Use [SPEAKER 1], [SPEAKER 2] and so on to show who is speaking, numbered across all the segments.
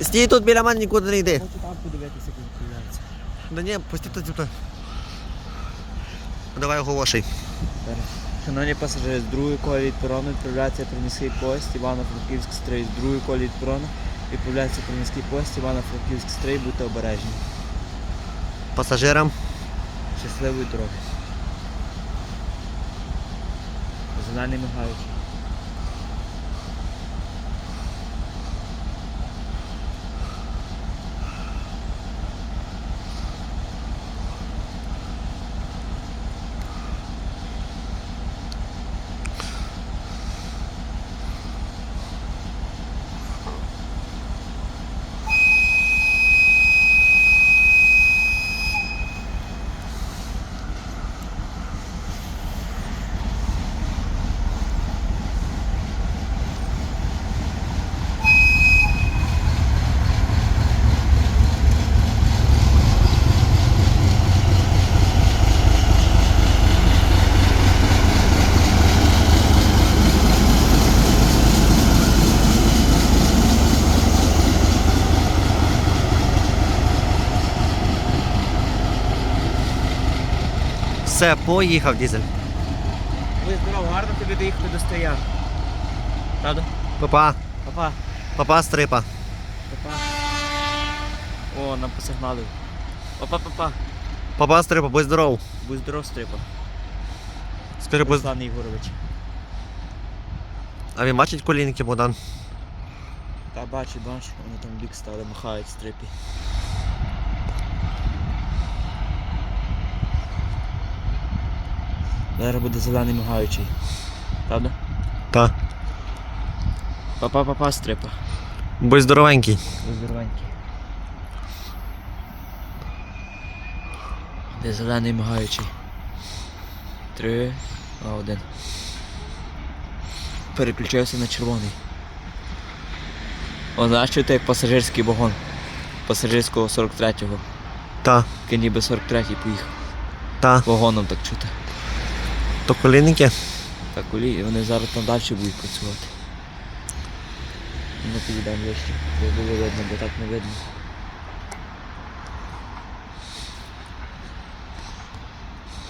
[SPEAKER 1] Стій тут біля мене, нікуди не йди.
[SPEAKER 2] Хочу там подивитися, як він відправляється.
[SPEAKER 1] Да ні, пусти тут тут. Давай оголошуй.
[SPEAKER 2] Шановні пасажири, з другої колії від перону відправляється приміський поїзд Івано-Франківськ стрий. З другої колії від перону відправляється приміський поїзд Івано-Франківськ стрий. Будьте обережні.
[SPEAKER 1] Пасажирам.
[SPEAKER 2] Щасливої дороги. Зелений мигаючий.
[SPEAKER 1] Все, поїхав дізель.
[SPEAKER 2] Будь здоров, гарно тобі доїхати до стоянки. Правда?
[SPEAKER 1] Папа,
[SPEAKER 2] Папа.
[SPEAKER 1] папа стрипа.
[SPEAKER 2] Папа. О, нам посигналив. Папа, папа.
[SPEAKER 1] Папа стрипа, будь здоров.
[SPEAKER 2] Будь здоров, стрипа.
[SPEAKER 1] Скажи, будь...
[SPEAKER 2] Руслан Ігорович.
[SPEAKER 1] А він бачить колінки, Богдан?
[SPEAKER 2] Та бачу, бачу, вони там бік стали, махають стрипі. Зараз буде зелений мигаючий. Правда?
[SPEAKER 1] Та.
[SPEAKER 2] Папа, папа, стрипа.
[SPEAKER 1] Будь здоровенький.
[SPEAKER 2] Здоровенький. Де зелений мигаючий. Три. А, один. Переключився на червоний. О, знаєш, що це як пасажирський вагон. Пасажирського 43-го.
[SPEAKER 1] Та,
[SPEAKER 2] Такий ніби 43-й поїхав.
[SPEAKER 1] та.
[SPEAKER 2] Вагоном так чути.
[SPEAKER 1] То колінники?
[SPEAKER 2] Так, олі, і вони зараз там далі будуть працювати. Ми підійдемо вище, щоб було видно, бо так не видно.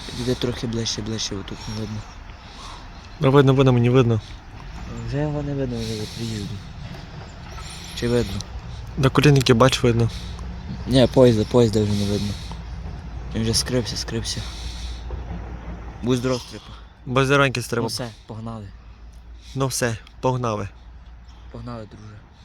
[SPEAKER 2] Підійде трохи ближче, ближче, бо тут не видно.
[SPEAKER 1] Ну видно, видно, мені видно.
[SPEAKER 2] Вже його не видно, вже приїду. Чи видно?
[SPEAKER 1] До колінники бач видно.
[SPEAKER 2] Ні, поїзда, поїзда вже не видно. Він вже скрився, скрився. Будь здоров, стрипа.
[SPEAKER 1] Бо здоровенький
[SPEAKER 2] Ну все, погнали.
[SPEAKER 1] Ну все, погнали.
[SPEAKER 2] Погнали, друже.